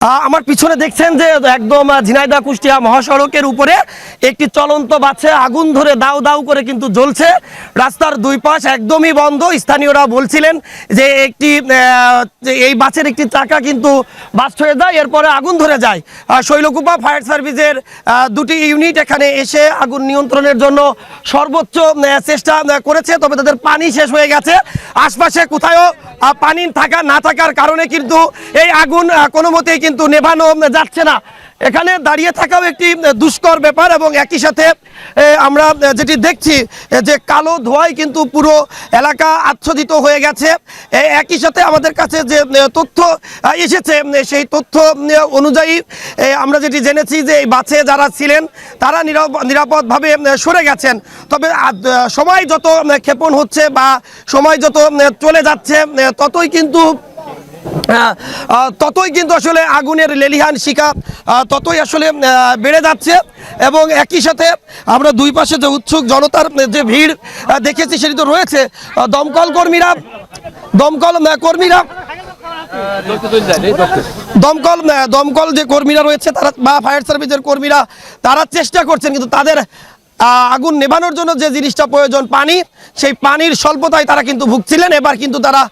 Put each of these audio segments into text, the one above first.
আমার পিছনে দেখছেন যে একদম ঝিনাইদা কুষ্টিয়া মহাসড়কের উপরে একটি চলন্ত বাসে আগুন ধরে দাউ দাউ করে কিন্তু জ্বলছে। রাস্তার দুই পাশ একদমই বন্ধ। স্থানীয়রা বলছিলেন যে একটি এই বাসের একটি চাকা কিন্তু বাস হয়ে যায় এরপরে আগুন ধরে যায়। শৈলকুপা ফায়ার সার্ভিসের দুটি ইউনিট এখানে এসে আগুন নিয়ন্ত্রণের জন্য সর্বোচ্চ চেষ্টা করেছে, তবে তাদের পানি শেষ হয়ে গেছে। আশপাশে কোথাও পানি থাকা না থাকার কারণে কিন্তু এই আগুন কোনো মতেই কিন্তু নেভানো যাচ্ছে না। এখানে দাঁড়িয়ে থাকাও একটি দুষ্কর ব্যাপার এবং একই সাথে আমরা যেটি দেখছি যে কালো ধোঁয়ায় কিন্তু পুরো এলাকা আচ্ছাদিত হয়ে গেছে। একই সাথে আমাদের কাছে যে তথ্য এসেছে সেই তথ্য অনুযায়ী আমরা যেটি জেনেছি যে এই বাসে যারা ছিলেন, তারা নিরাপ- নিরাপদভাবে সরে গেছেন। তবে সময় যত ক্ষেপণ হচ্ছে বা সময় যত চলে যাচ্ছে ততই কিন্তু ততই কিন্তু আসলে আগুনের লেলিহান শিকা ততই আসলে বেড়ে যাচ্ছে। এবং একই সাথে আমরা দুই পাশে যে উৎসুক জনতার যে ভিড় দেখেছি, সেটি তো রয়েছে। দমকল কর্মীরা দমকল কর্মীরা, দমকল দমকল যে কর্মীরা রয়েছে, তারা বা ফায়ার সার্ভিসের কর্মীরা, তারা চেষ্টা করছেন, কিন্তু তাদের আগুন নেভানোর জন্য যে জিনিসটা প্রয়োজন পানি, সেই পানির স্বল্পতায় তারা কিন্তু ভুগছিলেন। এবার কিন্তু তারা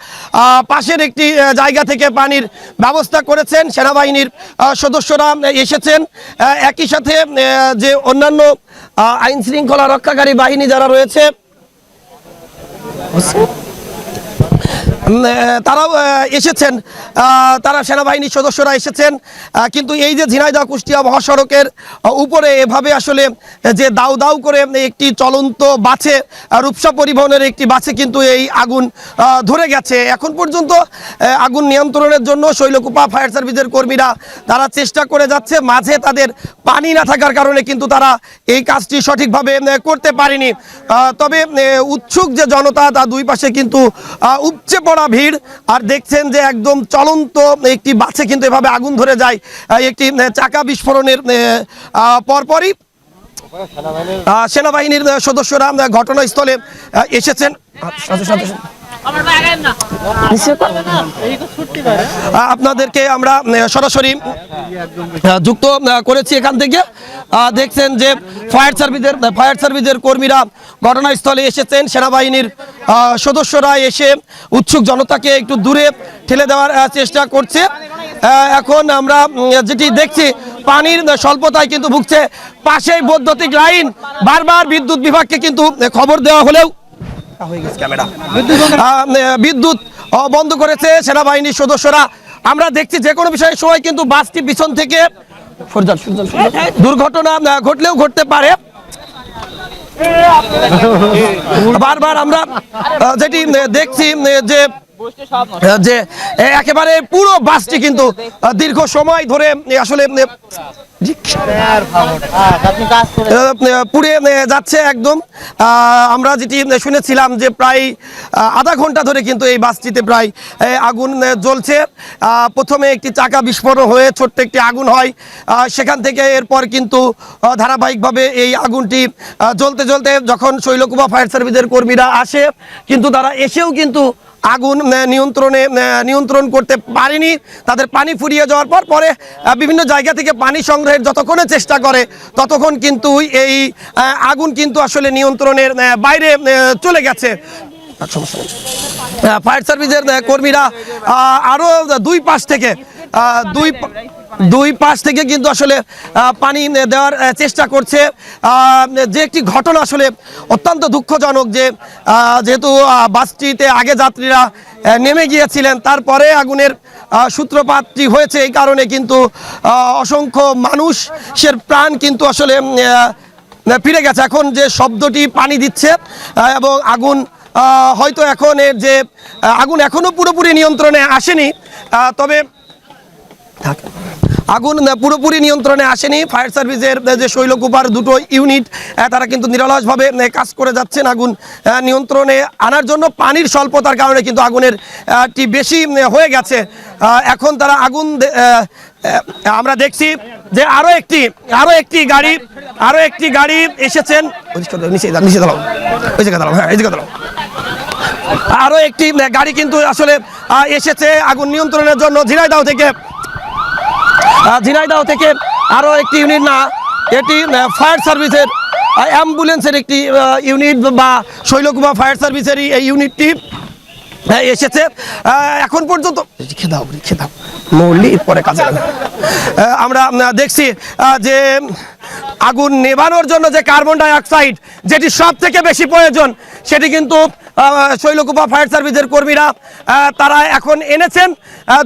পাশের একটি জায়গা থেকে পানির ব্যবস্থা করেছেন। সেনাবাহিনীর সদস্যরা এসেছেন। একই সাথে যে অন্যান্য আইন শৃঙ্খলা রক্ষাকারী বাহিনী যারা রয়েছে তারাও এসেছেন। তারা সেনাবাহিনীর সদস্যরা এসেছেন। কিন্তু এই যে ঝিনাইদহ কুষ্টিয়া মহাসড়কের উপরে এভাবে আসলে যে দাউ দাউ করে একটি চলন্ত বাছে রূপসা পরিবহনের একটি বাছে কিন্তু এই আগুন ধরে গেছে। এখন পর্যন্ত আগুন নিয়ন্ত্রণের জন্য শৈলকুপা ফায়ার সার্ভিসের কর্মীরা তারা চেষ্টা করে যাচ্ছে। মাঝে তাদের পানি না থাকার কারণে কিন্তু তারা এই কাজটি সঠিকভাবে করতে পারেনি। তবে উৎসুক যে জনতা তা দুই পাশে কিন্তু উপচে পড়া ভিড়, আর দেখছেন যে একদম চলন্ত একটি বাসে কিন্তু এভাবে আগুন ধরে যায় একটি চাকা বিস্ফোরণের পরপরই সেনাবাহিনীর সদস্যরা ঘটনাস্থলে এসেছেন। সাথে সাথে। আপনাদেরকে আমরা সরাসরি যুক্ত করেছি এখান থেকে। দেখছেন যে ফায়ার সার্ভিসের ফায়ার সার্ভিসের কর্মীরা ঘটনাস্থলে এসেছেন। সেনাবাহিনীর সদস্যরা এসে উৎসুক জনতাকে একটু দূরে ঠেলে দেওয়ার চেষ্টা করছে। এখন আমরা যেটি দেখছি পানির স্বল্পতায় কিন্তু ভুগছে। পাশেই বৈদ্যুতিক লাইন বারবার বিদ্যুৎ বিভাগকে কিন্তু খবর দেওয়া হলেও হয়ে গেছে। ক্যামেরা। বিদ্যুৎ বন্ধ। করেছে সেনাবাহিনীর সদস্যরা। আমরা দেখছি যে কোনো বিষয়ের সময় কিন্তু বাসটি পিছন থেকে। দুর্ঘটনা ঘটলেও ঘটতে পারে। বারবার আমরা যেটি দেখছি যে যে একেবারে পুরো বাসটি কিন্তু দীর্ঘ সময় ধরে আসলে পুড়ে যাচ্ছে একদম। আমরা যেটি শুনেছিলাম যে প্রায় আধা ঘণ্টা ধরে কিন্তু এই বাসটিতে প্রায় আগুন জ্বলছে। আহ, প্রথমে একটি চাকা বিস্ফোরণ হয়ে ছোট্ট একটি আগুন হয়। আহ, সেখান থেকে এরপর কিন্তু ধারাবাহিকভাবে এই আগুনটি জ্বলতে জ্বলতে যখন শৈলকুপা ফায়ার সার্ভিসের কর্মীরা আসে কিন্তু তারা এসেও কিন্তু আগুন নিয়ন্ত্রণে নিয়ন্ত্রণ করতে পারেনি। তাদের পানি ফুরিয়ে যাওয়ার পর পরে বিভিন্ন জায়গা থেকে পানি সংগ্রহের যতক্ষণে চেষ্টা করে, ততক্ষণ কিন্তু এই আগুন কিন্তু আসলে নিয়ন্ত্রণের বাইরে চলে গেছে। ফায়ার সার্ভিসের কর্মীরা আরও দুই পাশ থেকে দুই দুই পাশ থেকে কিন্তু আসলে পানি দেওয়ার চেষ্টা করছে। যে একটি ঘটনা আসলে অত্যন্ত দুঃখজনক যে যেহেতু বাসটিতে আগে যাত্রীরা নেমে গিয়েছিলেন, তারপরে আগুনের সূত্রপাতটি হয়েছে এই কারণে কিন্তু অসংখ্য মানুষের প্রাণ কিন্তু আসলে ফিরে গেছে। এখন যে শব্দটি পানি দিচ্ছে এবং আগুন হয়তো এখন এর যে আগুন এখনও পুরোপুরি নিয়ন্ত্রণে আসেনি। তবে থাক। আগুন পুরোপুরি নিয়ন্ত্রণে আসেনি। ফায়ার সার্ভিসের যে শৈলকুপার দুটো ইউনিট তারা কিন্তু নিরলসভাবে কাজ করে যাচ্ছেন আগুন নিয়ন্ত্রণে আনার জন্য। পানির স্বল্পতার কারণে কিন্তু আগুনের টি বেশি হয়ে গেছে। এখন তারা আগুন আমরা দেখছি যে আরও একটি আরও একটি গাড়ি, আরও একটি গাড়ি এসেছেন। নিচে হ্যাঁ এই জায়গায় দাঁড়াও। আরও একটি গাড়ি কিন্তু আসলে এসেছে আগুন নিয়ন্ত্রণের জন্য। ঝিনাইদহ থেকে ঝিনাইদহ থেকে আরও একটি ইউনিট না, এটি ফায়ার সার্ভিসের অ্যাম্বুলেন্সের একটি ইউনিট বা শৈলকুমা ফায়ার সার্ভিসেরই এই ইউনিটটি এসেছে। এখন পর্যন্ত রেখে দাও রেখে দাও। মরলি পরে কাজে আমরা দেখছি যে আগুন নেভানোর জন্য যে কার্বন ডাই অক্সাইড যেটি সব থেকে বেশি প্রয়োজন, সেটি কিন্তু শৈলকুপা ফায়ার সার্ভিসের কর্মীরা তারা এখন এনেছেন।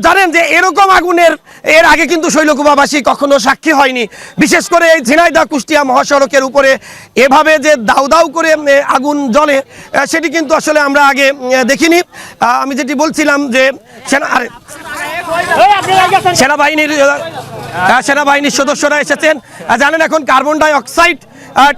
জানেন যে এরকম আগুনের, এর আগে কিন্তু শৈলকুপাবাসী কখনো সাক্ষী হয়নি। বিশেষ করে এই ঝিনাইদা কুষ্টিয়া মহাসড়কের উপরে এভাবে যে দাউ দাউ করে আগুন জ্বলে সেটি কিন্তু আসলে আমরা আগে দেখিনি। আমি যেটি বলছিলাম যে সেনা সেনাবাহিনীর সেনাবাহিনীর সদস্যরা এসেছেন। জানেন এখন কার্বন ডাই অক্সাইড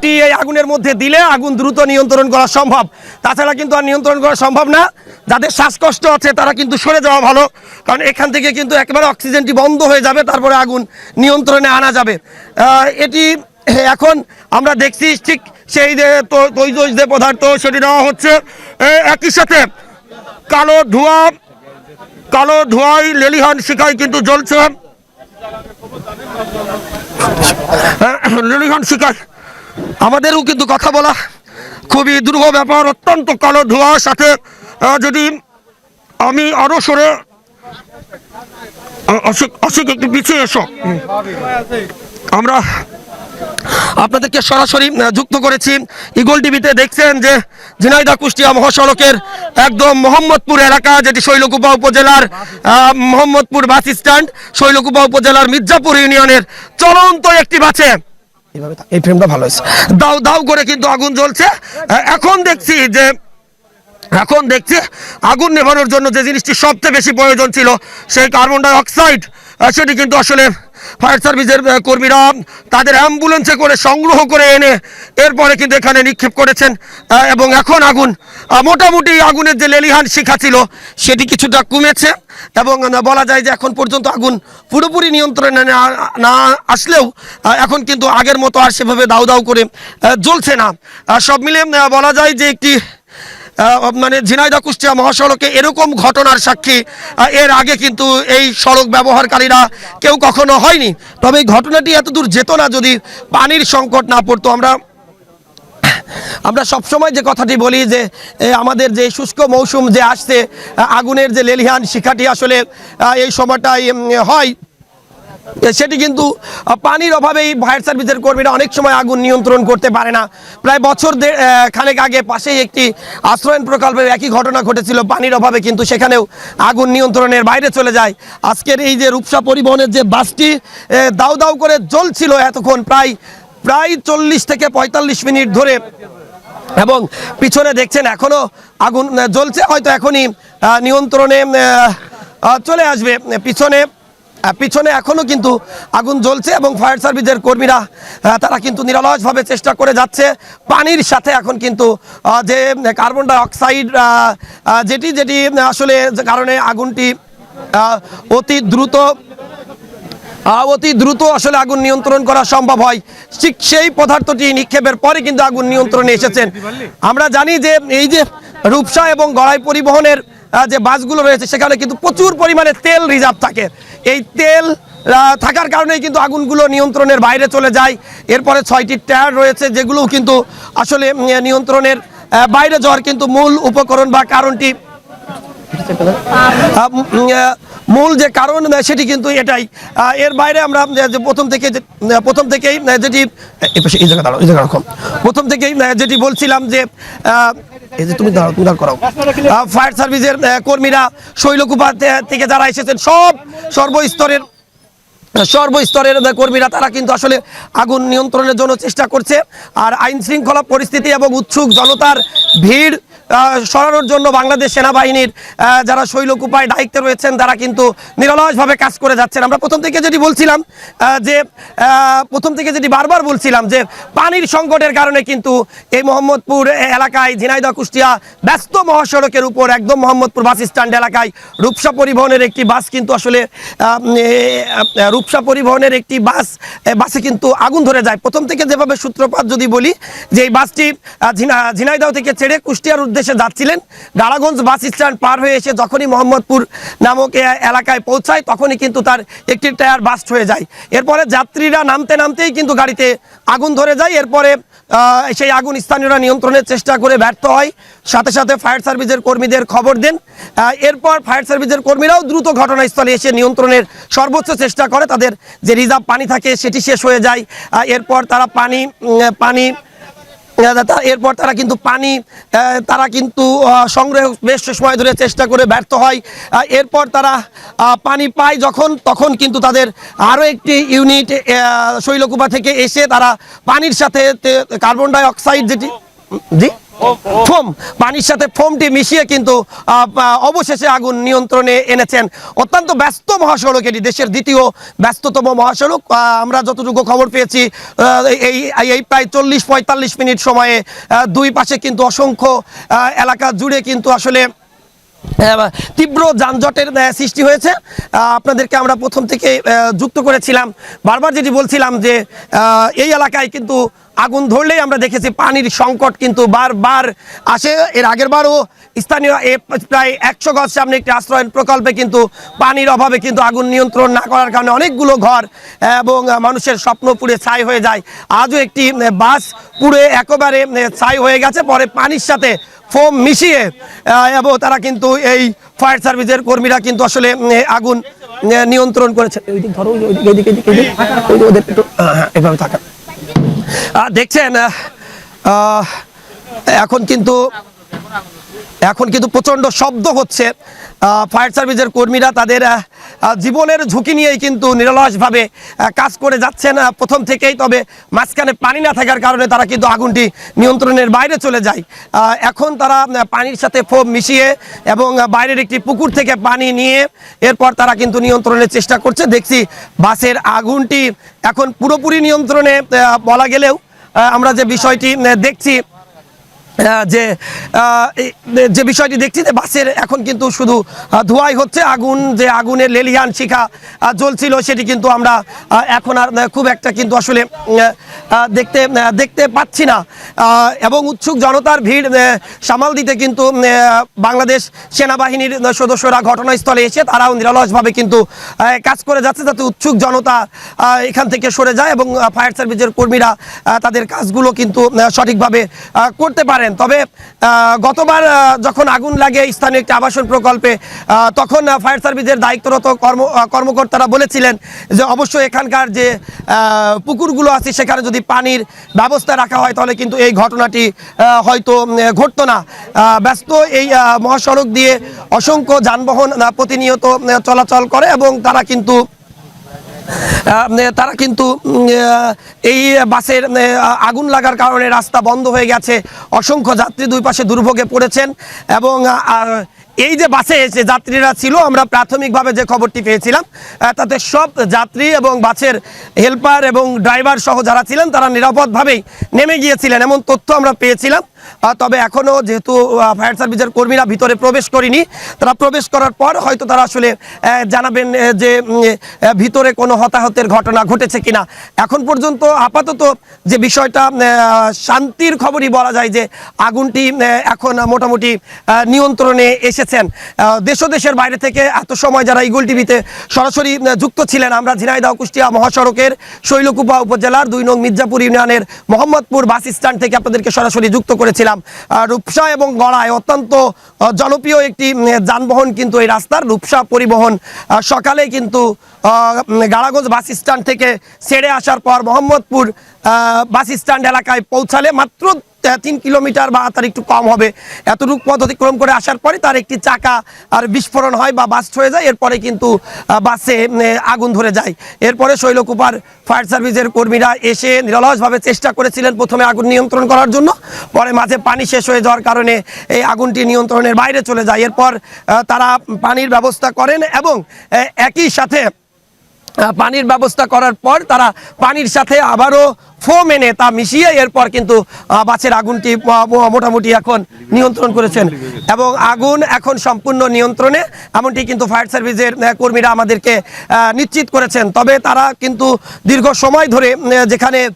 টি এই আগুনের মধ্যে দিলে আগুন দ্রুত নিয়ন্ত্রণ করা সম্ভব। তাছাড়া কিন্তু আর নিয়ন্ত্রণ করা সম্ভব না। যাদের শ্বাসকষ্ট আছে, তারা কিন্তু সরে যাওয়া ভালো। কারণ এখান থেকে কিন্তু একেবারে অক্সিজেনটি বন্ধ হয়ে যাবে, তারপরে আগুন নিয়ন্ত্রণে আনা যাবে। এটি এখন আমরা দেখছি ঠিক সেই যে তৈজ যে পদার্থ, সেটি দেওয়া হচ্ছে। একই সাথে কালো ধোঁয়া, কালো ধোঁয়ায় লেলিহান শিখায় কিন্তু জ্বলছে। লেলিহান শিখায় আমাদেরও কিন্তু কথা বলা খুবই দুর্গ ব্যাপার, অত্যন্ত কালো ধোঁয়ার সাথে যদি আমি আরও সরে আশিক একটু পিছিয়ে এসো। আমরা আপনাদেরকে সরাসরি যুক্ত করেছি। ইগল টিভিতে দেখছেন যে ঝিনাইদহ কুষ্টিয়া মহাসড়কের একদম মোহাম্মদপুর এলাকা, যেটি শৈলকুপা উপজেলার মোহাম্মদপুর বাস স্ট্যান্ড, শৈলকুপা উপজেলার মির্জাপুর ইউনিয়নের চলন্ত একটি বাসে। এই ফ্রেমটা ভালো হয়েছে। দাও দাও করে কিন্তু আগুন জ্বলছে। এখন দেখছি যে, এখন দেখছি আগুন নেভানোর জন্য যে জিনিসটি সবচেয়ে বেশি প্রয়োজন ছিল, সেই কার্বন ডাই অক্সাইড সেটি কিন্তু আসলে ফায়ার সার্ভিসের কর্মীরা তাদের অ্যাম্বুলেন্সে করে সংগ্রহ করে এনে এরপরে কিন্তু এখানে নিক্ষেপ করেছেন এবং এখন আগুন মোটামুটি আগুনের যে লেলিহান শিখা ছিল সেটি কিছুটা কমেছে এবং বলা যায় যে এখন পর্যন্ত আগুন পুরোপুরি নিয়ন্ত্রণে না- আসলেও এখন কিন্তু আগের মতো আর সেভাবে দাউ দাউ করে জ্বলছে না। সব মিলে বলা যায় যে একটি মানে ঝিনাইদা কুষ্টিয়া মহাসড়কে এরকম ঘটনার সাক্ষী এর আগে কিন্তু এই সড়ক ব্যবহারকারীরা কেউ কখনো হয়নি। তবে এই ঘটনাটি এত দূর যেত না যদি পানির সংকট না পড়তো। আমরা আমরা সবসময় যে কথাটি বলি যে আমাদের যে শুষ্ক মৌসুম যে আসছে, আগুনের যে লেলিহান শিখাটি আসলে এই সময়টাই হয়। সেটি কিন্তু পানির অভাবেই ফায়ার সার্ভিসের কর্মীরা অনেক সময় আগুন নিয়ন্ত্রণ করতে পারে না। প্রায় বছর খানেক আগে পাশেই একটি আশ্রয়ন প্রকল্পের একই ঘটনা ঘটেছিল। পানির অভাবে কিন্তু সেখানেও আগুন নিয়ন্ত্রণের বাইরে চলে যায়। আজকের এই যে রূপসা পরিবহনের যে বাসটি দাউ দাউ করে জ্বলছিল এতক্ষণ, প্রায় প্রায় চল্লিশ থেকে পঁয়তাল্লিশ মিনিট ধরে। এবং পিছনে দেখছেন, এখনও আগুন জ্বলছে, হয়তো এখনই নিয়ন্ত্রণে চলে আসবে। পিছনে পিছনে এখনও কিন্তু আগুন জ্বলছে এবং ফায়ার সার্ভিসের কর্মীরা তারা কিন্তু নিরলসভাবে চেষ্টা করে যাচ্ছে। পানির সাথে এখন কিন্তু যে কার্বন ডাই অক্সাইড আহ, আহ, যেটি যেটি আসলে কারণে আগুনটি অতি দ্রুত অতি দ্রুত আসলে আগুন নিয়ন্ত্রণ করা সম্ভব হয়। ঠিক সেই পদার্থটি নিক্ষেপের পরে কিন্তু আগুন নিয়ন্ত্রণে এসেছেন। আমরা জানি যে এই যে রূপসা এবং গড়াই পরিবহনের যে বাসগুলো রয়েছে সেখানে কিন্তু প্রচুর পরিমাণে তেল রিজার্ভ থাকে। এই তেল থাকার কারণেই কিন্তু আগুনগুলো নিয়ন্ত্রণের বাইরে চলে যায়। এরপরে ছয়টি টায়ার রয়েছে যেগুলোও কিন্তু আসলে নিয়ন্ত্রণের বাইরে যাওয়ার কিন্তু মূল উপকরণ বা কারণটি মূল যে কারণ সেটি কিন্তু এটাই। এর বাইরে আমরা প্রথম থেকে প্রথম থেকেই যেটি এই জায়গা দাঁড়াও, এই জায়গা রাখো। প্রথম থেকেই যেটি বলছিলাম যে ফায়ার সার্ভিসের কর্মীরা শৈলকুপা থেকে যারা এসেছেন, সব সর্বস্তরের সর্বস্তরের কর্মীরা, তারা কিন্তু আসলে আগুন নিয়ন্ত্রণের জন্য চেষ্টা করছে। আর আইন শৃঙ্খলা পরিস্থিতি এবং উৎসুক জনতার ভিড় সরানোর জন্য বাংলাদেশ সেনাবাহিনীর যারা শৈলকুপায় দায়িত্বে রয়েছেন তারা কিন্তু নিরলসভাবে কাজ করে যাচ্ছেন। আমরা প্রথম থেকে যেটি বলছিলাম যে প্রথম থেকে যেটি বারবার বলছিলাম যে পানির সংকটের কারণে কিন্তু এই মোহাম্মদপুর এলাকায় ঝিনাইদহ কুষ্টিয়া ব্যস্ত মহাসড়কের উপর একদম মোহাম্মদপুর বাস স্ট্যান্ড এলাকায় রূপসা পরিবহনের একটি বাস কিন্তু আসলে রূপসা পরিবহনের একটি বাস বাসে কিন্তু আগুন ধরে যায়। প্রথম থেকে যেভাবে সূত্রপাত যদি বলি যে এই বাসটি আহ, ঝিনা- ঝিনাইদহ থেকে ছেড়ে কুষ্টিয়ার উদ্দেশ্যে যাচ্ছিলেন। গাড়াগঞ্জ বাস স্ট্যান্ড পার হয়ে এসে যখনই মোহাম্মদপুর নামক এলাকায় পৌঁছায়, তখনই কিন্তু তার একটি টায়ার বাস্ট হয়ে যায়। এরপরে যাত্রীরা নামতে নামতেই কিন্তু গাড়িতে আগুন ধরে যায়। এরপরে সেই আগুন স্থানীয়রা নিয়ন্ত্রণের চেষ্টা করে ব্যর্থ হয়। সাথে সাথে ফায়ার সার্ভিসের কর্মীদের খবর দেন। এরপর ফায়ার সার্ভিসের কর্মীরাও দ্রুত ঘটনাস্থলে এসে নিয়ন্ত্রণের সর্বোচ্চ চেষ্টা করে। তাদের যে রিজার্ভ পানি থাকে, সেটি শেষ হয়ে যায়। এরপর তারা পানি পানি এরপর তারা কিন্তু পানি তারা কিন্তু সংগ্রহ বেশ সময় ধরে চেষ্টা করে ব্যর্থ হয়। এরপর তারা পানি পায় যখন, তখন কিন্তু তাদের আরও একটি ইউনিট শৈলকুপা থেকে এসে তারা পানির সাথে কার্বন ডাই অক্সাইড যেটি জি? ফোম, পানির সাথে ফোমটি মিশিয়ে কিন্তু অবশেষে আগুন নিয়ন্ত্রণে এনেছেন অত্যন্ত ব্যস্ত মহাসড়ক। এটি দেশের দ্বিতীয় ব্যস্ততম মহাসড়ক। আমরা যতটুকু খবর পেয়েছি এই, এই- প্রায় চল্লিশ পঁয়তাল্লিশ মিনিট সময়ে দুই পাশে কিন্তু অসংখ্য এলাকা জুড়ে কিন্তু আসলে তীব্র যানজটের সৃষ্টি হয়েছে। আপনাদেরকে আমরা প্রথম থেকে যুক্ত করেছিলাম। বারবার যেটি বলছিলাম যে এই এলাকায় কিন্তু আগুন ধরলেই আমরা দেখেছি পানির সংকট কিন্তু বারবার আসে এর আগের বারও স্থানীয় প্রায় একশো গজ সামনে একটি আশ্রয়ন প্রকল্পে কিন্তু পানির অভাবে কিন্তু আগুন নিয়ন্ত্রণ না করার কারণে অনেকগুলো ঘর এবং মানুষের স্বপ্ন পুড়ে ছাই হয়ে যায় আজও একটি বাস পুড়ে একেবারে ছাই হয়ে গেছে পরে পানির সাথে ফোম মিশিয়ে এবং তারা কিন্তু এই ফায়ার সার্ভিসের কর্মীরা কিন্তু আসলে আগুন নিয়ন্ত্রণ করেছে ওইদিক ধরো ওইদিকে ওইদিকে ওদের একটু হ্যাঁ, এভাবে থাকা দেখছেন এখন কিন্তু এখন কিন্তু প্রচণ্ড শব্দ হচ্ছে। ফায়ার সার্ভিসের কর্মীরা তাদের জীবনের ঝুঁকি নিয়েই কিন্তু নিরলসভাবে কাজ করে যাচ্ছেন প্রথম থেকেই। তবে মাঝখানে পানি না থাকার কারণে তারা কিন্তু আগুনটি নিয়ন্ত্রণের বাইরে চলে যায়। এখন তারা পানির সাথে ফোম মিশিয়ে এবং বাইরের একটি পুকুর থেকে পানি নিয়ে এরপর তারা কিন্তু নিয়ন্ত্রণের চেষ্টা করছে। দেখছি বাসের আগুনটি এখন পুরোপুরি নিয়ন্ত্রণে বলা গেলেও আমরা যে বিষয়টি দেখছি যে যে বিষয়টি দেখছি যে বাসের এখন কিন্তু শুধু ধোঁয়াই হচ্ছে। আগুন, যে আগুনের লেলিয়ান শিখা জ্বলছিল, সেটি কিন্তু আমরা এখন আর খুব একটা কিন্তু আসলে দেখতে দেখতে পাচ্ছি না। এবং উৎসুক জনতার ভিড় সামাল দিতে কিন্তু বাংলাদেশ সেনাবাহিনীর সদস্যরা ঘটনাস্থলে এসে তারাও নিরলসভাবে কিন্তু কাজ করে যাচ্ছে, যাতে উৎসুক জনতা এখান থেকে সরে যায় এবং ফায়ার সার্ভিসের কর্মীরা তাদের কাজগুলো কিন্তু সঠিকভাবে করতে পারেন। তবে গতবার যখন আগুন লাগে স্থানীয় একটি আবাসন প্রকল্পে তখন ফায়ার সার্ভিসের দায়িত্বরত কর্ম কর্মকর্তারা বলেছিলেন যে অবশ্যই এখানকার যে পুকুরগুলো আছে, সেখানে যদি পানির ব্যবস্থা রাখা হয়, তাহলে কিন্তু এই ঘটনাটি হয়তো ঘটতো না। ব্যস্ত এই মহাসড়ক দিয়ে অসংখ্য যানবাহন প্রতিনিয়ত চলাচল করে এবং তারা কিন্তু তারা কিন্তু এই বাসের আগুন লাগার কারণে রাস্তা বন্ধ হয়ে গেছে। অসংখ্য যাত্রী দুই পাশে দুর্ভোগে পড়েছেন এবং এই যে বাসে যে যাত্রীরা ছিল, আমরা প্রাথমিকভাবে যে খবরটি পেয়েছিলাম তাতে সব যাত্রী এবং বাসের হেল্পার এবং ড্রাইভার সহ যারা ছিলেন, তারা নিরাপদভাবেই নেমে গিয়েছিলেন। এমন তথ্য আমরা পেয়েছিলাম। তবে এখনও যেহেতু ফায়ার সার্ভিসের কর্মীরা ভিতরে প্রবেশ করেনি, তারা প্রবেশ করার পর হয়তো তারা আসলে জানাবেন যে ভিতরে কোনো হতাহতের ঘটনা ঘটেছে কিনা। এখন পর্যন্ত আপাতত যে বিষয়টা শান্তির খবরই বলা যায় যে আগুনটি এখন মোটামুটি নিয়ন্ত্রণে এসেছেন। দেশ দেশের বাইরে থেকে এত সময় যারা ইগল টিভিতে সরাসরি যুক্ত ছিলেন, আমরা ঝিনাইদহ, কুষ্টিয়া মহাসড়কের শৈলকুপা উপজেলার দুই নং মির্জাপুর ইউনিয়নের মোহাম্মদপুর বাস স্ট্যান্ড থেকে আপনাদেরকে সরাসরি যুক্ত করেছিলাম। রূপসা এবং গড়ায় অত্যন্ত জনপ্রিয় একটি যানবাহন কিন্তু এই রাস্তার। রূপসা পরিবহন সকালে কিন্তু গাড়াগঞ্জ বাস স্ট্যান্ড থেকে ছেড়ে আসার পর মোহাম্মদপুর বাস স্ট্যান্ড এলাকায় পৌঁছালে মাত্র তিন কিলোমিটার বা তার একটু কম হবে। এতটুকু পথ অতিক্রম করে আসার পরে তার একটি চাকা আর বিস্ফোরণ হয় বা বাস্ট হয়ে যায়। এরপরে কিন্তু বাসে আগুন ধরে যায়। এরপরে শৈলকুপার ফায়ার সার্ভিসের কর্মীরা এসে নিরলসভাবে চেষ্টা করেছিলেন প্রথমে আগুন নিয়ন্ত্রণ করার জন্য। পরে মাঝে পানি শেষ হয়ে যাওয়ার কারণে এই আগুনটি নিয়ন্ত্রণের বাইরে চলে যায়। এরপর তারা পানির ব্যবস্থা করেন এবং একই সাথে পানির ব্যবস্থা করার পর তারা পানির সাথে আবারও ফোম এনে তা মিশিয়ে এরপর কিন্তু বাসের আগুনটি মোটামুটি এখন নিয়ন্ত্রণ করেছেন। এবং আগুন এখন সম্পূর্ণ নিয়ন্ত্রণে, এমনটি কিন্তু ফায়ার সার্ভিসের কর্মীরা আমাদেরকে নিশ্চিত করেছেন। তবে তারা কিন্তু দীর্ঘ সময় ধরে যেখানে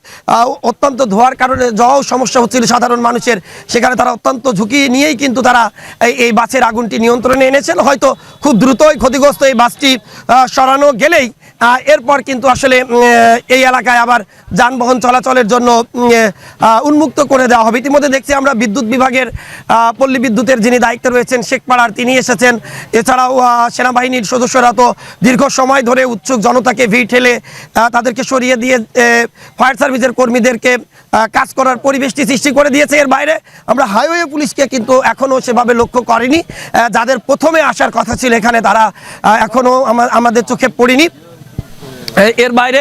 অত্যন্ত ধোয়ার কারণে যাওয়াও সমস্যা হচ্ছিল সাধারণ মানুষের, সেখানে তারা অত্যন্ত ঝুঁকি নিয়েই কিন্তু তারা এই- বাসের আগুনটি নিয়ন্ত্রণে এনেছেন। হয়তো খুব দ্রুতই ক্ষতিগ্রস্ত এই বাসটি সরানো গেলেই এরপর কিন্তু আসলে এই এলাকায় আবার যানবাহন চলাচলের জন্য উন্মুক্ত করে দেওয়া হবে। ইতিমধ্যে দেখছি আমরা বিদ্যুৎ বিভাগের পল্লী বিদ্যুতের যিনি দায়িত্বে রয়েছেন শেখপাড়ার তিনি এসেছেন। এছাড়াও সেনাবাহিনীর সদস্যরা তো দীর্ঘ সময় ধরে উৎসুক জনতাকে ভিড় ঠেলে তাদেরকে সরিয়ে দিয়ে ফায়ার সার্ভিসের কর্মীদেরকে কাজ করার পরিবেশটি সৃষ্টি করে দিয়েছে। এর বাইরে আমরা হাইওয়ে পুলিশকে কিন্তু এখনও সেভাবে লক্ষ্য করেনি। যাদের প্রথমে আসার কথা ছিল এখানে তারা আহ, এখনও আমাদের চোখে পড়েনি। এর বাইরে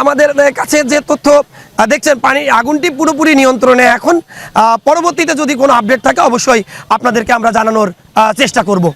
আমাদের কাছে যে তথ্য দেখছেন, পানি, আগুনটি পুরোপুরি নিয়ন্ত্রণে এখন। পরবর্তীতে যদি কোনো আপডেট থাকে, অবশ্যই আপনাদেরকে আমরা জানানোর চেষ্টা করব।